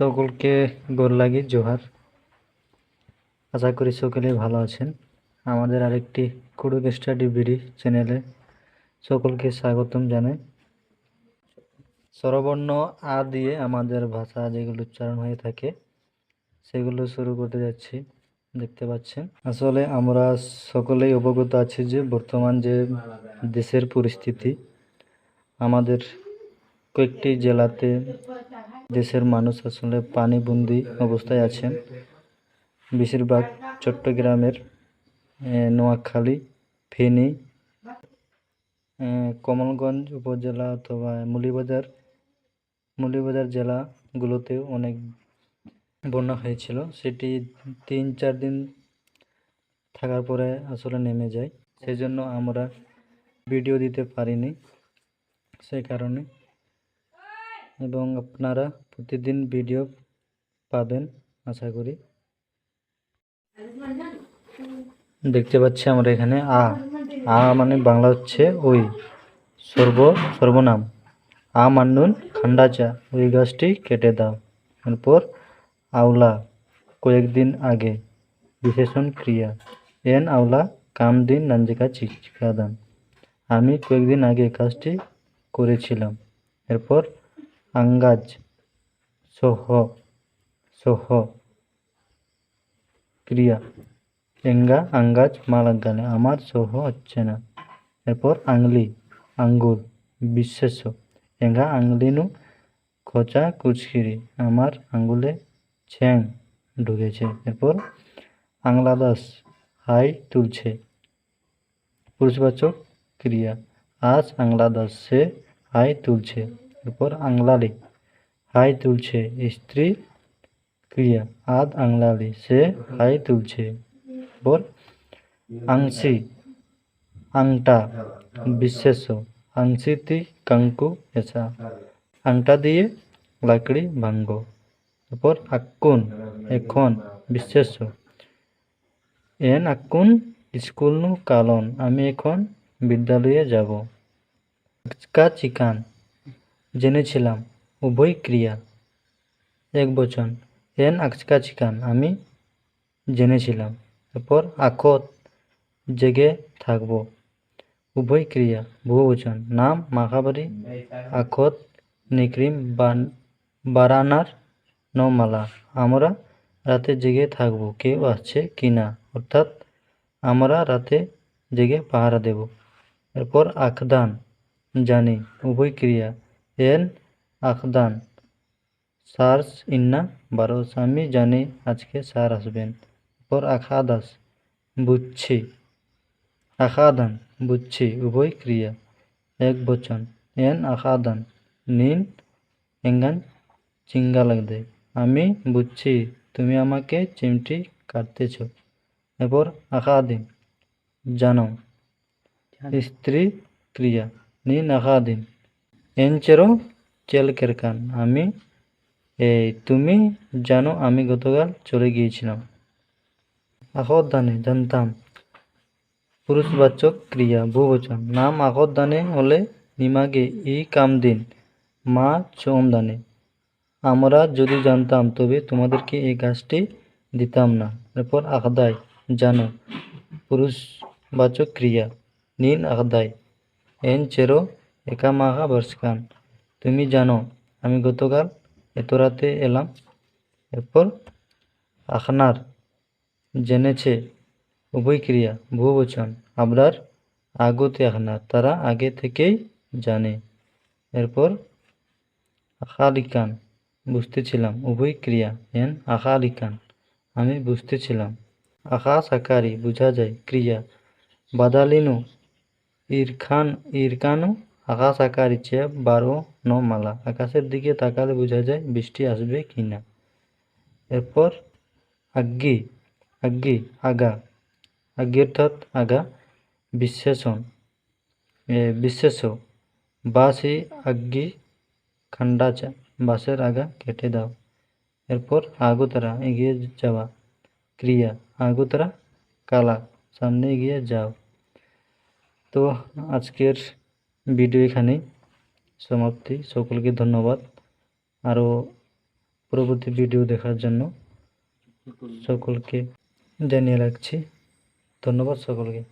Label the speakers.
Speaker 1: সকলকে গোর লাগি, জোহার। আশা করি সকলেই ভালো আছেন। আমাদের আরেকটি কুড়ুক স্টাডি বিডি চ্যানেলে সকলকে স্বাগতম জানাই। স্বরবর্ণ আ দিয়ে আমাদের ভাষা যেগুলো উচ্চারণ হয়ে থাকে, সেগুলো শুরু করতে যাচ্ছি। দেখতে পাচ্ছেন। আসলে আমরা সকলেই অবগত আছি যে বর্তমান যে দেশের পরিস্থিতি, আমাদের কয়েকটি জেলাতে দেশের মানুষ আসলে পানিবন্দি অবস্থায় আছেন বেশিরভাগ চট্টগ্রামের নোয়াখালী, ফেনী কমলগঞ্জ উপজেলা অথবা মুলিবাজার মুলিবাজার জেলাগুলোতেও অনেক বন্যা হয়েছিল। সেটি তিন, চার দিন থাকার পরে আসলে নেমে যায়। সেজন্য আমরা ভিডিও দিতে পারিনি। সেই কারণে এবং আপনারা প্রতিদিন ভিডিও পাবেন, আশা করি। দেখতে পাচ্ছি আমরা এখানে আ আ মানে বাংলা হচ্ছে ওই, সর্ব, সর্বনাম। আ মান্নুন খান্ডাচা ওই গাছটি কেটে দাও। এরপর আওলা কয়েকদিন আগে, বিশেষণ ক্রিয়া। এন আওলা কাম দিন নাঞ্জিকা চিকাদান আমি কয়েকদিন আগে কাজটি করেছিলাম। এরপর আঙ্গাজ। সহ সহ। ক্রিয়া। এঙ্গা আঙ্গাজ মালাগানে আমার সহ হচ্ছে না। এরপর আংলি আঙ্গুর বিশেষ। এঙ্গা আংলিনু, খোঁচা, কুচকিরি। আমার আঙ্গুলে ছ্যাং ঢুকেছে। এরপর আংলাদাস, হাই তুলছে। পুরুষবাচক ক্রিয়া। আজ আংলাদাস সে হাই তুলছে। এরপর আংলালি। হাই তুলছে, স্ত্রী ক্রিয়া, আদ আংলালি, সে হাই তুলছে। এরপর আংশি আংটা বিশেষ আংশিতি কাঙ্কু এসা। আংটা দিয়ে লাকড়ি ভাঙ্গ। এরপর আক্কুন, এখন বিশেষ। এন আক্কুন স্কুল নু কালন, আমি এখন বিদ্যালয়ে যাব। আজকা চিকান জেনেছিলাম, উভয় ক্রিয়া। এক বচন, এন আজকা চিকান আমি জেনেছিলাম। এরপর, আখত জেগে থাকব উভয় ক্রিয়া। বহুবচন নাম মাখাবাড়ি আখত নিক্রিম বারানার নমালা, আমরা রাতে জেগে থাকব, কেউ আসছে কি না? অর্থাৎ, আমরা রাতে জেগে পাহারা দেব। এরপর, আখদান জানি, উভয় ক্রিয়া। এন আখদান। সার্স ইন্না বারোস আমি জানি আজকে স্যার আসবেন। এরপর আখাদাস বুঝছি আখাদান বুঝছি উভয় ক্রিয়া। এক বচন এন আখাদান নিন এঙ্গান চিঙ্গা লাগদে। আমি বুঝছি তুমি আমাকে চিমটি কাটতেছ। এরপর আখাদিন জানো। স্ত্রী ক্রিয়া নিন আখাদিন। এনচেরো চেল কেরকান আমি এই তুমি জানো আমি গতকাল চলে গিয়েছিলাম আখদানে জানতাম পুরুষবাচক ক্রিয়া বহুবচন নাম আখদানে হলে নিমাগে ই কাম দিন মা চোম দানে আমরা যদি জানতাম তবে তোমাদেরকে এই গাছটি দিতাম না এরপর আখদাই জানো পুরুষবাচক ক্রিয়া নিন আখদাই এন চেরো একা মাখা বর্ষকান তুমি জানো, আমি গতকাল এত রাতে এলাম। এরপর আখনার জেনেছে উভয় ক্রিয়া, বহুবচন আপনার আগতে আখনার। তারা আগে থেকেই জানে। এরপর আখালিকান, বুঝতেছিলাম, উভয় ক্রিয়া, এন আখালিকান। আমি বুঝতেছিলাম। আখা সাকারি, বোঝা যায়, ক্রিয়া। বাদালিনু, ইরখান, ইরকানু আকাশ আকার ইচ্ছে বারো ন মালা আকাশের দিকে তাকালে বোঝা যায় বৃষ্টি আসবে কি না এরপর আগ্গি আগ্গি আগা আগ্গি অর্থাৎ আগা বিশেষণ এ, বিশেষ বাসি আগ্গি খান্ডাচা বাসের আগা কেটে দাও এরপর আগুতারা এগিয়ে যাওয়া ক্রিয়া আগুতারা কালা সামনে এগিয়ে যাও তো আজকের ভিডিও এখানেই সমাপ্তি সকলকে ধন্যবাদ। আরও পরবর্তী ভিডিও দেখার জন্য সকলকে জানিয়ে রাখছি। ধন্যবাদ সকলকে।